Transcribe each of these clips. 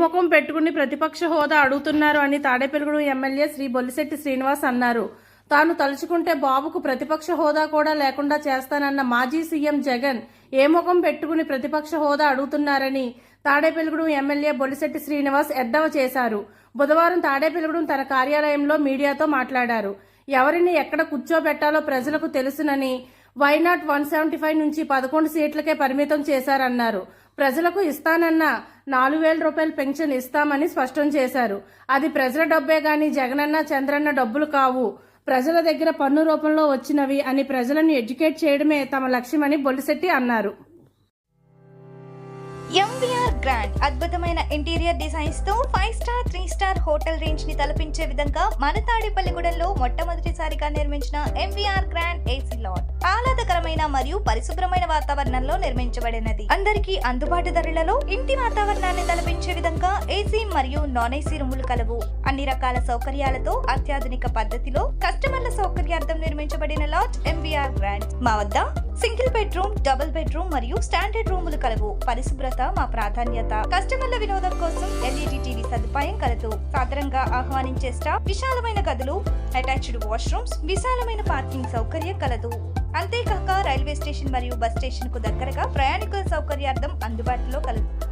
ముఖం పెట్టుకుని ప్రతిపక్ష హోదా అడుగుతున్నారు అని తాడేపెలుగుడు ఎమ్మెల్యే శ్రీ బొల్లిశెట్టి శ్రీనివాస్ అన్నారు. తాను తలుచుకుంటే బాబుకు ప్రతిపక్ష హోదా కూడా లేకుండా చేస్తానన్న మాజీ సీఎం జగన్ ఏ ముఖం పెట్టుకుని ప్రతిపక్ష హోదా అడుగుతున్నారని తాడేపెలుగుడు ఎమ్మెల్యే బొల్లిశెట్టి శ్రీనివాస్ ఎద్దవ చేశారు. బుధవారం తాడేపెలుగుడు తన కార్యాలయంలో మీడియాతో మాట్లాడారు. ఎవరిని ఎక్కడ కూర్చోబెట్టాలో ప్రజలకు తెలుసునని వైనాట్ వన్ సెవెంటీ ఫైవ్ నుంచి పదకొండు సీట్లకే పరిమితం చేశారన్నారు. ప్రజలకు ఇస్తానన్న నాలుగు వేల రూపాయలు పెన్షన్ ఇస్తామని స్పష్టం చేశారు. అది ప్రజల డబ్బే గాని జగనన్న చంద్రన్న డబ్బులు కావు. ప్రజల దగ్గర పన్ను రూపంలో వచ్చినవి అని ప్రజలను ఎడ్యుకేట్ చేయడమే తమ లక్ష్యమని బొల్లిశెట్టి అన్నారు. ఎంవీఆర్ గ్రాండ్ అద్భుతమైన interior డిజైన్స్తో five star three star hotel రేంజ్ని తలపించే విధంగా మన తాడేపల్లిగూడెంలో మొట్టమొదటిసారిగా నిర్మించిన ఎంవీఆర్ గ్రాండ్ ఏసీ లాట్ ఆహ్లాదకరమైన మరియు పరిశుభ్రమైన వాతావరణంలో నిర్మించబడినది. అందరికీ అందుబాటు ధరలలో ఇంటి వాతావరణాన్ని తలపించే విధంగా ఏసీ మరియు నాన్ ఏసీ రూములు కలవు. అన్ని రకాల సౌకర్యాలతో అత్యాధునిక పద్ధతిలో కస్టమర్ల సౌకర్యార్థం నిర్మించబడిన లాడ్జ్ ఎంవీఆర్ గ్రాండ్ మా వద్ద సింగిల్ బెడ్రూమ్ డబుల్ బెడ్రూమ్ మరియు స్టాండర్డ్ రూములు కలవు. పరిశుభ్రత మా ప్రాధాన్యత. కస్టమర్ల వినోదం కోసం ఎల్ఈడి టీవీ సదుపాయం కలదు. సాధారణంగా ఆహ్వానించే స్టాఫ్ విశాలమైన గదులు అటాచ్డ్ వాష్రూమ్స్ విశాలమైన పార్కింగ్ సౌకర్యం కలదు. అంతేకాక రైల్వే స్టేషన్ మరియు బస్ స్టేషన్కు దగ్గరగా ప్రయాణికుల సౌకర్యార్థం అందుబాటులో కలదు.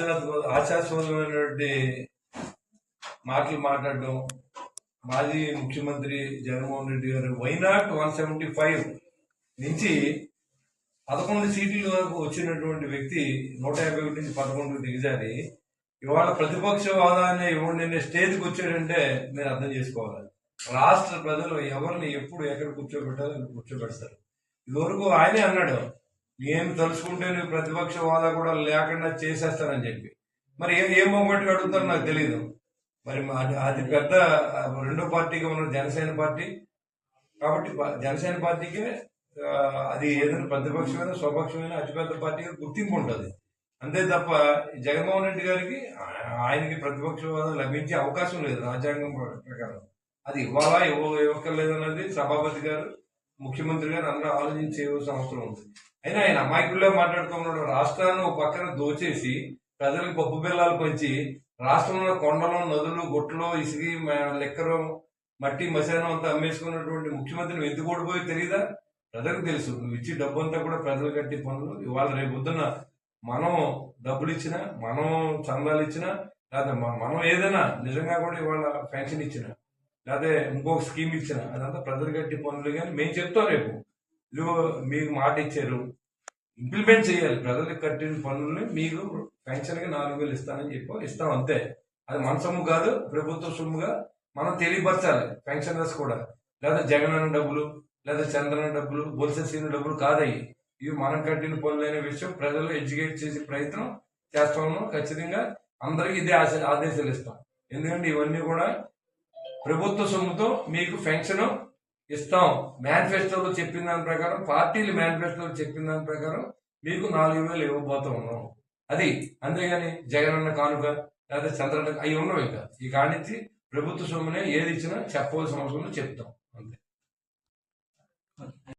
ఆశ్చర్య ఆశాస్పదమైనటువంటి మాటలు మాట్లాడడం మాజీ ముఖ్యమంత్రి జగన్మోహన్ రెడ్డి గారు వైనాట్ వన్ సెవెంటీ ఫైవ్ నుంచి పదకొండు సీట్ల వరకు వచ్చినటువంటి వ్యక్తి నూట యాభై ఒకటి నుంచి పదకొండుకు దిగజారి. ఇవాళ ప్రతిపక్ష హోదాన్ని ఇవ్వండి నేను స్టేజ్కి వచ్చాడంటే మీరు అర్థం చేసుకోవాలి. రాష్ట్ర ప్రజలు ఎవరిని ఎప్పుడు ఎక్కడ కూర్చోబెట్టాలో కూర్చోబెడతారు. ఇదివరకు ఆయనే అన్నాడు నేను తలుచుకుంటే నువ్వు ప్రతిపక్ష హోదా కూడా లేకుండా చేసేస్తానని చెప్పి. మరి ఏం ఏం మొమ్మటికి అడుగుతారో నాకు తెలియదు మరి మా- అది- అది పెద్ద రెండో పార్టీగా ఉన్న జనసేన పార్టీ. కాబట్టి జనసేన పార్టీకే అది ఏదైనా ప్రతిపక్షమైన స్వపక్షమైన అతిపెద్ద పార్టీగా గుర్తింపు ఉంటుంది. అంతే తప్ప జగన్మోహన్ రెడ్డి గారికి ఆయనకి ప్రతిపక్ష హోదా లభించే అవకాశం లేదు రాజ్యాంగం ప్రకారం. అది ఇవ్వాలా ఇవ్వ ఇవ్వక్కర్లేదు అన్నది సభాపతి గారు ముఖ్యమంత్రి గారు అందరూ ఆలోచించేవలసిన అవసరం ఉంది. అయినా ఆయన అమాయకుల్లో మాట్లాడుతున్నాడు రాష్ట్రాన్ని ఒక పక్కన దోచేసి ప్రజలకు పప్పు బెల్లాలు పంచి రాష్ట్రంలో కొండలు నదులు గుట్టలు ఇసిగి మ- లెక్కరు మట్టి మశానం అంతా అమ్మేసుకున్నటువంటి ముఖ్యమంత్రిని ఎందుకు ఓడిపోయి తెలియదా ప్రజలకు తెలుసు. నువ్వు ఇచ్చి డబ్బు అంతా కూడా ప్రజలు కట్టి పనులు. ఇవాళ రేపు పొద్దున్న మనం డబ్బులు ఇచ్చినా మనం చందాలు ఇచ్చినా లేదా మనం ఏదైనా నిజంగా కూడా ఇవాళ పెన్షన్ ఇచ్చినా లేదా ఇంకొక స్కీమ్ ఇచ్చిన. అదంతా ప్రజలు కట్టి పనులు కానీ మేము చెప్తాం రేపు. మీకు మాట ఇచ్చారు. ఇంప్లిమెంట్ చేయాలి. ప్రజలకు కట్టిన పనుల్ని మీరు పెన్షన్గా నాలుగు వేలు ఇస్తానని చెప్పి ఇస్తాం అంతే. అది మన సొమ్ము కాదు ప్రభుత్వ సొమ్ముగా మనం తెలియపరచాలి. పెన్షనర్స్ కూడా. లేదా జగన్ అన్న డబ్బులు లేదా చంద్రన డబ్బులు బొలిస సీను డబ్బులు కాదయ్యి. ఇవి మనం కట్టిన పనులు అనే విషయం ప్రజలు ఎడ్యుకేట్ చేసే ప్రయత్నం చేస్తాము ఖచ్చితంగా అందరికీ ఇదే ఆశ- ఆదేశాలు ఇస్తాం. ఎందుకంటే ఇవన్నీ కూడా ప్రభుత్వ సొమ్ముతో మీకు పెన్షన్ ఇస్తాం. మేనిఫెస్టోలో చెప్పిన దాని ప్రకారం పార్టీలు మేనిఫెస్టోలో చెప్పిన దాని ప్రకారం మీకు నాలుగు వేలు ఇవ్వబోతా ఉన్నాం. అది అంతేగాని జగన్ అన్న కానుక లేదా చంద్రన్న అవి ఉండవు ఇంకా. ఈ కానించి ప్రభుత్వ సొమ్మునే ఏది ఇచ్చినా చెప్పవలసిన అవసరం చెప్తాం. అంతే.